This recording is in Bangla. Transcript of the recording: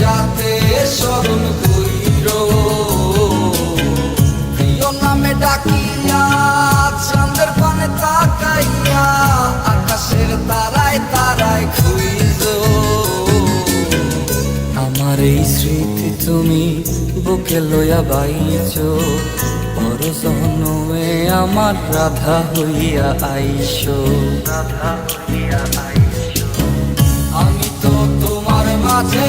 যাতে স্মরণ কইর প্রিয় নামে ডাকিয়া চাঁদের পানে তাকাইয়া আকাশের তারায় তারায় খুইজ আমার এই স্মৃতি তুমি বুকে লইয়া বাইছ বড় জন্মে আমার রাধা হইয়া আইস। রাধা হইয়া আইস। আমি তো তোমার মাঝে